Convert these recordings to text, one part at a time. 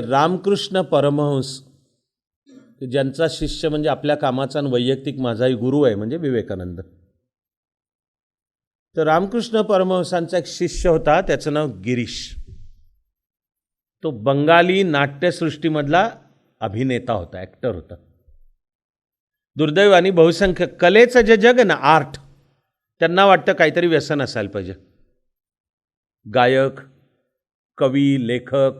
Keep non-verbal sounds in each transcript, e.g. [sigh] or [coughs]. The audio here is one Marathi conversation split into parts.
रामकृष्ण परमहंस ज्यांचा शिष्य म्हणजे आपल्या कामाचा आणि वैयक्तिक माझाही गुरु आहे म्हणजे विवेकानंद. तर रामकृष्ण परमहंसांचा एक शिष्य होता त्याचं नाव गिरीश. तो बंगाली नाट्यसृष्टीमधला अभिनेता होता ॲक्टर होता. दुर्दैवानी बहुसंख्य कलेचं जे जग आहे ना आर्ट त्यांना वाटतं काहीतरी व्यसन असायला पाहिजे. गायक कवी लेखक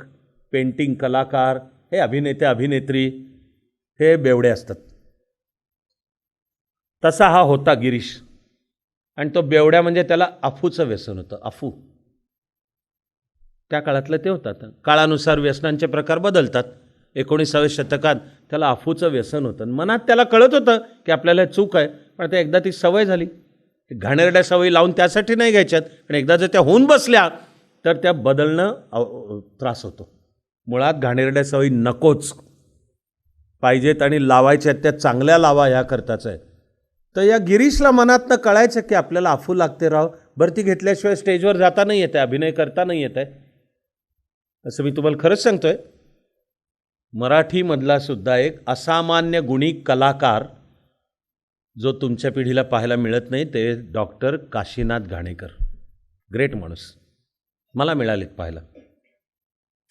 पेंटिंग कलाकार हे अभिनेते अभिनेत्री हे बेवडे असतात. तसा हा होता गिरीश. आणि तो बेवड्या म्हणजे त्याला अफूचं व्यसन होतं अफू. त्या काळातलं ते होतं काळानुसार व्यसनांचे प्रकार बदलतात. एकोणीसाव्या शतकात त्याला अफूचं व्यसन होतं. मनात त्याला कळत होतं की आपल्याला चूक आहे पण आता एकदा ती सवय झाली. घाणेरड्या सवयी लावून त्यासाठी नाही घ्यायच्यात पण एकदा जर त्या होऊन बसल्या तर त्या बदलणं त्रास होतो. मुळात घाणेरड्या सवयी नकोच. पाहिजेत आणि लावायच्या आहेत त्या चांगल्या लावा ह्या करताच आहे. तर या गिरीशला मनातनं कळायचं की आपल्याला अफू लागते राव. बरं ती घेतल्याशिवाय स्टेजवर जाता नाही येते अभिनय करता नाही येत आहे. असं मी तुम्हाला खरंच सांगतोय. मराठीमधला सुद्धा एक असामान्य गुणी कलाकार जो तुमच्या पिढीला पाहायला मिळत नाही ते डॉक्टर काशीनाथ घाणेकर. ग्रेट माणूस. मला मिळालेत पाहायला.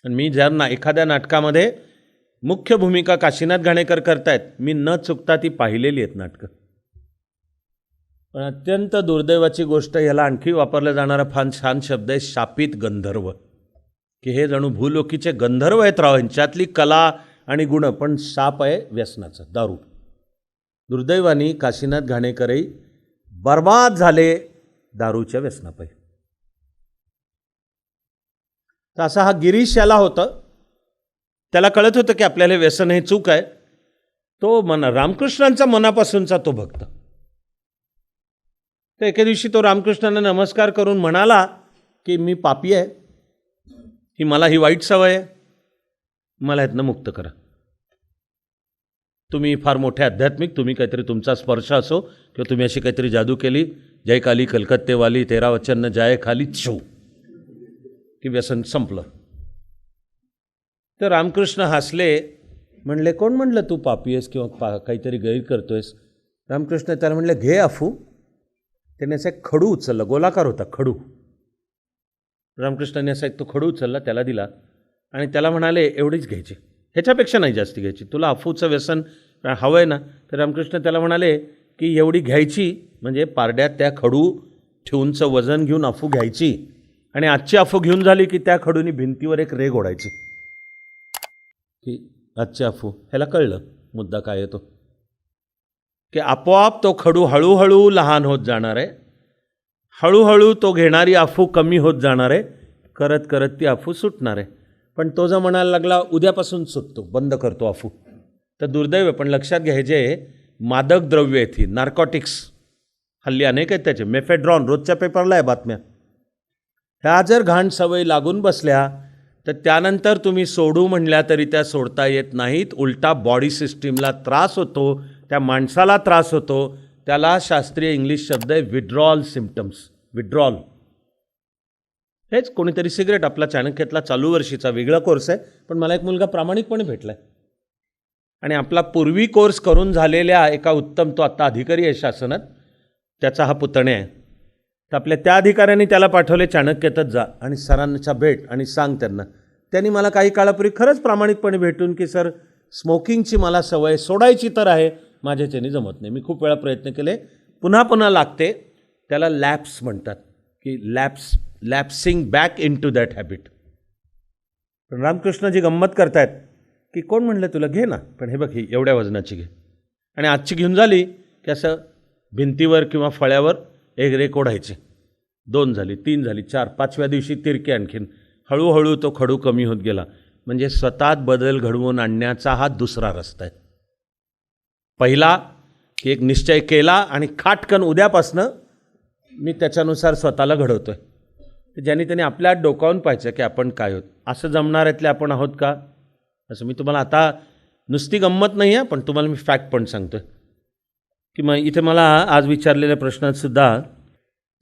आणि मी ज्यांना एखाद्या नाटकामध्ये मुख्य भूमिका काशीनाथ घाणेकर करतायत मी न चुकता ती पाहिलेली आहेत नाटकं. पण अत्यंत दुर्दैवाची गोष्ट ह्याला आणखी वापरला जाणारा फार छान शब्द आहे शापित गंधर्व. की हे जणू भूलोकीचे गंधर्व आहेत राव यांच्यातली कला आणि गुण पण शाप आहे व्यसनाचं दारू. दुर्दैवानी काशीनाथ घाणेकरही बर्बाद झाले दारूच्या व्यसनापायी. तर असा हा गिरीश याला होतं. त्याला कळत होतं की आपल्याला व्यसन हे चूक आहे. तो मना रामकृष्णांचा मनापासूनचा तो भक्त. तर एके दिवशी तो रामकृष्णांना नमस्कार करून म्हणाला की मी पापी आहे. ही मला ही वाईट सवय आहे. मला ह्यातनं मुक्त करा. तुम्ही फार मोठे आध्यात्मिक तुम्ही काहीतरी तुमचा स्पर्श असो किंवा तुम्ही अशी काहीतरी जादू केली जय काली कलकत्तेवाली तेरा वचन जाय खाली छो की व्यसन संपलं. तर रामकृष्ण हसले म्हणले कोण म्हणलं तू पापी आहेस किंवा पा काहीतरी गैर करतोयस? रामकृष्ण त्याला म्हणले घे अफू त्याने असा एक खडू उचलला गोलाकार होता खडू. रामकृष्णाने असा एक तो खडू उचलला त्याला दिला आणि त्याला म्हणाले एवढीच घ्यायची. ह्याच्यापेक्षा नाही जास्ती घ्यायची. तुला अफूचं व्यसन हवं आहे ना? तर रामकृष्ण त्याला म्हणाले की एवढी घ्यायची म्हणजे पारड्यात त्या खडू ठेवूनचं वजन घेऊन अफू घ्यायची. आणि आजची अफू घेऊन झाली की त्या खडूनी भिंतीवर एक रेग ओढायची. की आजची अफू ह्याला कळलं? मुद्दा काय येतो की आपोआप तो खडू हळूहळू लहान होत जाणार आहे. हळूहळू तो घेणारी अफू कमी होत जाणार आहे. करत करत ती अफू सुटणार आहे. पण तो जर म्हणायला लागला उद्यापासून सुटतो बंद करतो अफू तर दुर्दैव आहे, पण लक्षात घ्यायचे मादक द्रव्य आहेत नार्कॉटिक्स हल्ली अनेक आहेत त्याचे. मेफेड्रॉन रोजच्या पेपरला आहे बातम्या. ह्या जर घाण सवयी लागून बसल्या तर त्यानंतर तुम्ही सोडू म्हणल्या तरी त्या सोडता येत नाहीत. उलटा बॉडी सिस्टीमला त्रास होतो त्या माणसाला त्रास होतो. त्याला शास्त्रीय इंग्लिश शब्द आहे विड्रॉल सिम्पटम्स विड्रॉल हेच कोणीतरी सिगरेट आपला चाणक्यातला चालू वर्षीचा वेगळा कोर्स आहे पण मला एक मुलगा प्रामाणिकपणे भेटला आहे आणि आपला पूर्वी कोर्स करून झालेल्या एका उत्तम तो आत्ता अधिकारी आहे शासनात त्याचा हा पुतणे आहे. तर आपल्या त्या अधिकाऱ्यांनी त्याला पाठवले चाणक्यातच जा आणि सरांच्या भेट आणि सांग त्यांना. त्यांनी मला काही काळापूर्वी खरंच प्रामाणिकपणे भेटून की सर स्मोकिंगची मला सवय सोडायची तर आहे. माझ्याच्याने जमत नाही. मी खूप वेळा प्रयत्न केले. पुन्हा पुन्हा लागते. त्याला लॅप्स म्हणतात की lapse lapsing back into that habit. पण रामकृष्णजी गंमत करतायत की कोण म्हणलं तुला? घे ना. पण हे बघ ही एवढ्या वजनाची घे. आणि आजची घेऊन झाली की असं भिंतीवर किंवा फळ्यावर एक रेक ओढायचे दोन झाली तीन झाली चार पाचव्या दिवशी तिरके आणखीन. हळूहळू तो खडू कमी होत गेला. म्हणजे स्वतःत बदल घडवून आणण्याचा हा दुसरा रस्ता आहे. पहिला की एक निश्चय केला आणि खाटकन उद्यापासनं मी त्याच्यानुसार स्वतःला घडवतो आहे ज्याने त्याने आपल्या डोकावून पाहायचं की आपण काय आहोत असं जमणाऱ्यातले आपण आहोत का? असं मी तुम्हाला आता नुसती गंमत नाही आहे पण तुम्हाला मी फॅक्ट पण सांगतो आहे की मग इथे मला आज विचारलेल्या प्रश्नात सुद्धा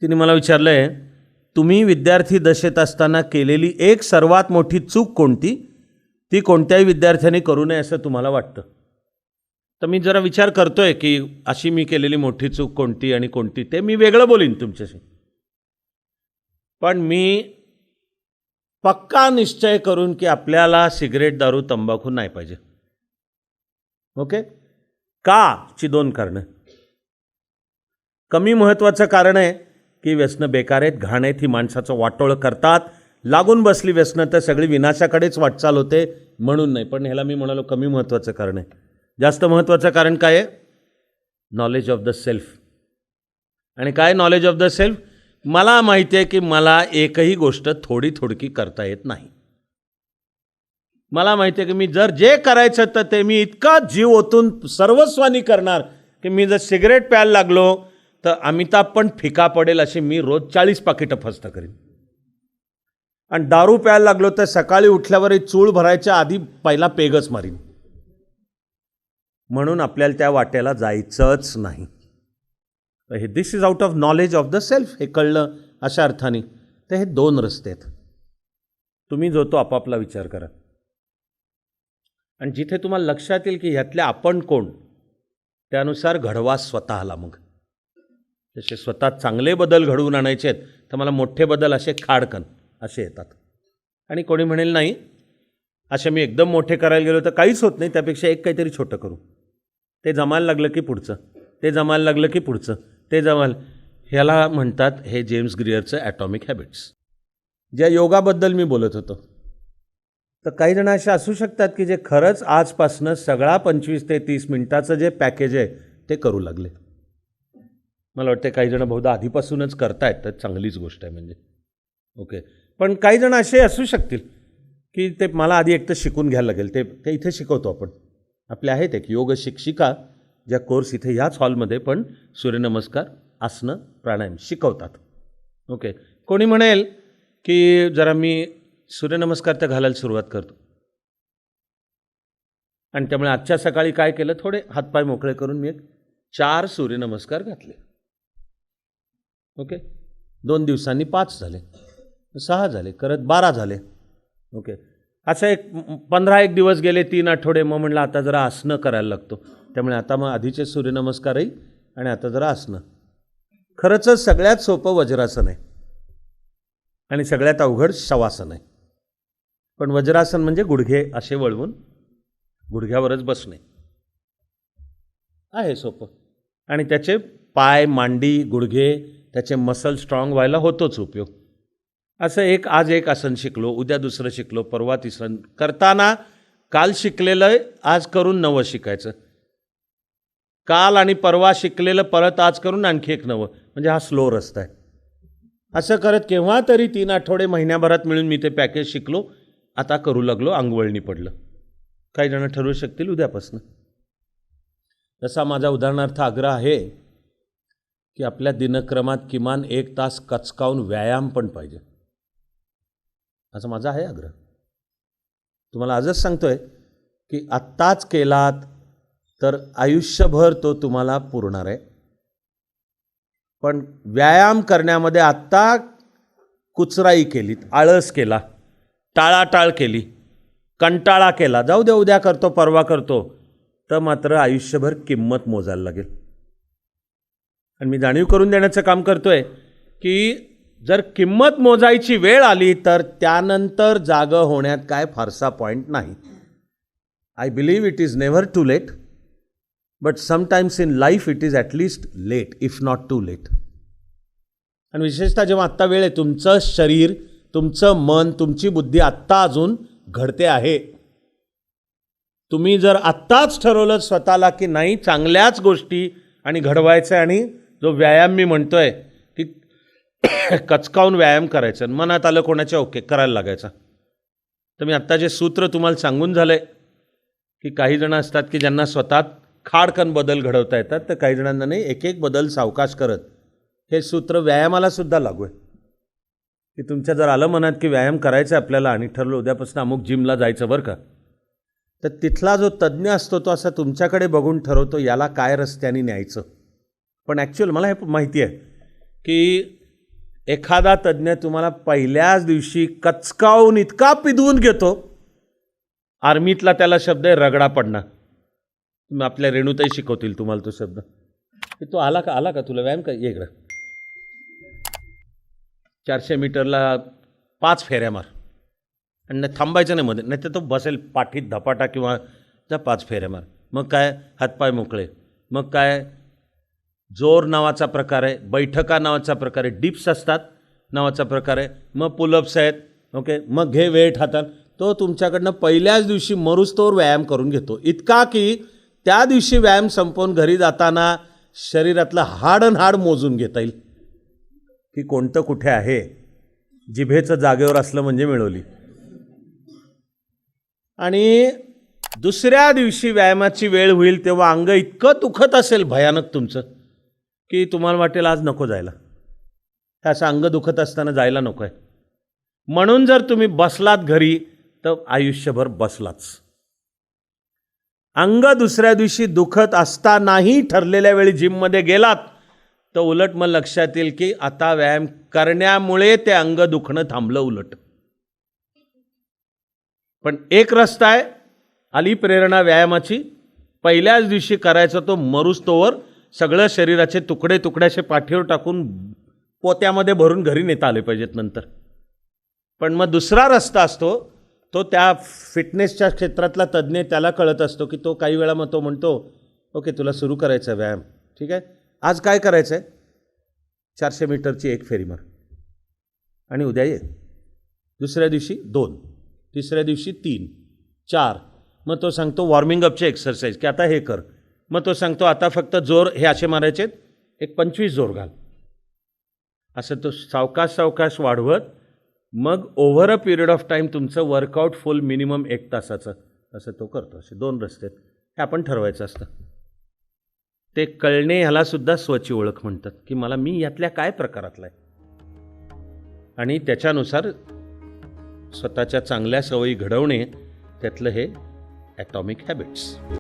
तिने मला विचारलं आहे तुम्ही विद्यार्थी दशेत असताना केलेली एक सर्वात मोठी चूक कोणती? ती कोणत्याही विद्यार्थ्याने करू नये असं तुम्हाला वाटतं? तर मी जरा विचार करतो आहे की अशी मी केलेली मोठी चूक कोणती आणि कोणती ते मी वेगळं बोलीन तुमच्याशी. पण मी पक्का निश्चय करून की आपल्याला सिगरेट दारू तंबाखू नाही पाहिजे. ओके? का ची दोन कारणं? कमी महत्त्वाचं कारण आहे की व्यसनं बेकार आहेत घाण आहेत ही माणसाचं वाटोळं करतात. लागून बसली व्यसनं तर सगळी विनाशाकडेच वाटचाल होते म्हणून नाही. पण ह्याला मी म्हणालो कमी महत्त्वाचं कारण आहे. जास्त महत्त्वाचं कारण काय आहे? नॉलेज ऑफ द सेल्फ आणि काय नॉलेज ऑफ द सेल्फ मला माहिती आहे की मला एकही गोष्ट थोडी थोडकी करता येत नाही. मला माहिती आहे की मी जर जे करायचं तर ते मी इतका जीव ओतून सर्वस्वानी करणार की मी जर सिगरेट प्यायला लागलो तर अमिताभ पण फिका पडेल अशी मी रोज चाळीस पाकिटं फस्त करीन. आणि दारू प्यायला लागलो तर सकाळी उठल्यावरही चूळ भरायच्या आधी पहिला पेगच मारीन. म्हणून आपल्याला त्या वाट्याला जायचंच नाही. तर हे this is out of knowledge of the self हे कळलं अशा अर्थाने. तर हे दोन रस्ते आहेत. तुम्ही जो तो आपापला विचार करा. आणि जिथे तुम्हाला लक्षात येईल की ह्यातले आपण कोण त्यानुसार घडवा स्वतःला मग. जसे स्वतः चांगले बदल घडवून आणायचे आहेत तर मला मोठे बदल असे खाडकन असे येतात. आणि कोणी म्हणेल नाही असे मी एकदम मोठे करायला गेलो तर काहीच होत नाही त्यापेक्षा एक काहीतरी छोटं करू. ते जमायला लागलं की पुढचं ते जमायला लागलं की पुढचं ते जमाल ह्याला म्हणतात हे जेम्स ग्रिअरचं ॲटॉमिक हॅबिट्स. ज्या योगाबद्दल मी बोलत होतो. तर काही जण असे असू शकतात की जे खरंच आजपासनं सगळा पंचवीस ते तीस मिनिटाचं जे पॅकेज आहे ते करू लागले. मला वाटते काही जण बहुधा आधीपासूनच करतायत तर चांगलीच गोष्ट आहे म्हणजे. ओके. पण काही जण असे असू शकतील की ते मला आधी एक तर शिकून घ्यायला लागेल ते ते इथे शिकवतो आपण. आपले आहेत एक योग शिक्षिका ज्या कोर्स इथे ह्याच हॉलमध्ये पण सूर्यनमस्कार आसनं प्राणायाम शिकवतात. ओके. कोणी म्हणेल की जरा मी सूर्यनमस्कार तर घालायला सुरुवात करतो. आणि त्यामुळे आजच्या सकाळी काय केलं थोडे हातपाय मोकळे करून मी एक चार सूर्यनमस्कार घातले. ओके? दोन दिवसांनी पाच झाले. सहा झाले करत बारा झाले. ओके? असं एक पंधरा एक दिवस गेले तीन आठवडे मग म्हणलं आता जरा आसनं करायला लागतो. त्यामुळे आता मग आधीचे सूर्यनमस्कारही आणि आता जरा आसनं. खरंच सगळ्यात सोपं वज्रासन आहे. आणि सगळ्यात अवघड शवासन आहे. पण वज्रासन म्हणजे गुडघे असे वळवून गुडघ्यावरच बसणे. आहे सोपं. आणि त्याचे पाय मांडी गुडघे त्याचे मसल स्ट्रॉंग व्हायला होतोच उपयोग. असं एक आज एक आसन शिकलो उद्या दुसरं शिकलो परवा तिसरं करताना काल शिकलेलं आज करून नवं शिकायचं. काल आणि परवा शिकलेलं परत आज करून आणखी एक नवं. म्हणजे हा स्लो रस्ता आहे. असं करत केव्हा तरी तीन आठवडे महिन्याभरात मिळून मी ते पॅकेज शिकलो आता करू लागलो अंगवळणी पडलं. काही जणं ठरवू शकतील उद्यापासून. जसा माझा उदाहरणार्थ आग्रह आहे की आपल्या दिनक्रमात किमान एक तास कचकावून व्यायाम पण पाहिजे. असं माझा आहे आग्रह. तुम्हाला आजच सांगतोय की आत्ताच केलात तर आयुष्यभर तो तुम्हाला पुरणार आहे. पण व्यायाम करण्यामध्ये आत्ता कुचराई केली आळस केला टाळाटाळ केली कंटाळा केला. जाऊ दे उद्या करतो परवा करतो. तर मात्र आयुष्यभर किंमत मोजायला लागेल. आणि मी जाणीव करून देण्याचं काम करतो आहे की जर किंमत मोजायची वेळ आली तर त्यानंतर जागं होण्यात काय फारसा पॉईंट नाही. I believe it is never too late but sometimes in life it is at least late if not too late आणि विशेषतः जेव्हा आत्ता वेळ आहे तुमचं शरीर तुमचं मन तुमची बुद्धी आत्ता अजून घडते आहे. तुम्ही जर आत्ताच ठरवलं स्वतःला की नाही चांगल्याच गोष्टी आणि घडवायचं आणि जो व्यायाम मी म्हणतो आहे की [coughs] कचकावून व्यायाम करायचा आणि मनात आलं कोणाच्या ओके करायला लागायचा. तर मी आत्ता जे सूत्र तुम्हाला सांगून झालं आहे की काही जणं असतात की ज्यांना स्वतः खाडकन बदल घडवता येतात तर काही जणांना नाही एक एक बदल सावकाश करत. हे सूत्र व्यायामाला सुद्धा लागू आहे. की तुमच्या जर आलं मनात की व्यायाम करायचा आहे आपल्याला आणि ठरलं उद्यापासून अमुक जिमला जायचं बरं का तर तिथला जो तज्ज्ञ असतो तो असा तुमच्याकडे बघून ठरवतो याला काय रस्त्याने न्यायचं. पण ॲक्च्युअल मला हे माहिती आहे की एखादा तज्ज्ञ तुम्हाला पहिल्याच दिवशी कचकावून इतका पिदवून घेतो आर्मीतला त्याला शब्द आहे रगडा पडणं. तुम्ही आपल्या रेणुताई शिकवतील तुम्हाला तो शब्द. तो आला का आला का तुला व्यायाम का? ये इकडं. चारशे मीटरला पाच फेऱ्या मार. आणि नाही थांबायचं नाही मध्ये नाही तर तो बसेल पाठीत धपाटा किंवा त्या पाच फेऱ्या मार. मग काय? हातपाय मोकळे. मग काय? जोर नावाचा प्रकार आहे बैठका नावाचा प्रकार आहे डिप्स असतात नावाचा प्रकार. आहे मग पुलअप्स आहेत ओके? मग घे वेट हातात तो तुमच्याकडनं पहिल्याच दिवशी मरुस्तोवर व्यायाम करून घेतो. इतका की त्या दिवशी व्यायाम संपवून घरी जाताना शरीरातलं हाड अन हाड मोजून घेता येईल. की कोणतं कुठे आहे? जिभेचं जागेवर असलं म्हणजे मिळवली. आणि दुसऱ्या दिवशी व्यायामाची वेळ होईल तेव्हा अंग इतकं दुखत असेल भयानक तुमचं. की तुम्हाला वाटेल आज नको जायला. हे असं अंग दुखत असताना जायला नको आहे म्हणून जर तुम्ही बसलात घरी तर आयुष्यभर बसलाच. अंग दुसऱ्या दिवशी दुखत असतानाही ठरलेल्या वेळी जिममध्ये गेलात तर उलट मग लक्षात येईल की आता व्यायाम करण्यामुळे ते अंग दुखणं थांबलं उलट. पण एक रस्ता आहे आली प्रेरणा व्यायामाची. पहिल्याच दिवशी करायचा तो मरुस्तोवर सगळं शरीराचे तुकडे तुकड्याचे पाठीवर टाकून पोत्यामध्ये भरून घरी नेता आले पाहिजेत नंतर. पण मग दुसरा रस्ता असतो तो त्या फिटनेसच्या क्षेत्रातला तज्ज्ञ त्याला कळत असतो की तो काही वेळा मग तो म्हणतो ओके तुला सुरू करायचा आहे व्यायाम. ठीक आहे? आज काय करायचं आहे चारशे मीटरची एक फेरी मार आणि उद्या ये. दुसऱ्या दिवशी दोन. तिसऱ्या दिवशी तीन. चार. मग तो सांगतो वॉर्मिंग अपचे एक्सरसाइज. की आता हे कर. मग तो सांगतो आता फक्त जोर हे असे मारायचे एक पंचवीस जोर घाल. असं तो सावकाश सावकाश वाढवत मग over a period of time तुमचं वर्कआउट फुल मिनिमम एक तासाचं. असं तो करतो. असे दोन रस्ते आहेत. हे आपण ठरवायचं असतं. ते कळणे ह्यालासुद्धा स्वची ओळख म्हणतात की मला मी यातल्या काय प्रकारातला आहे. आणि त्याच्यानुसार स्वतःच्या चांगल्या सवयी घडवणे त्यातलं हे ॲटॉमिक हॅबिट्स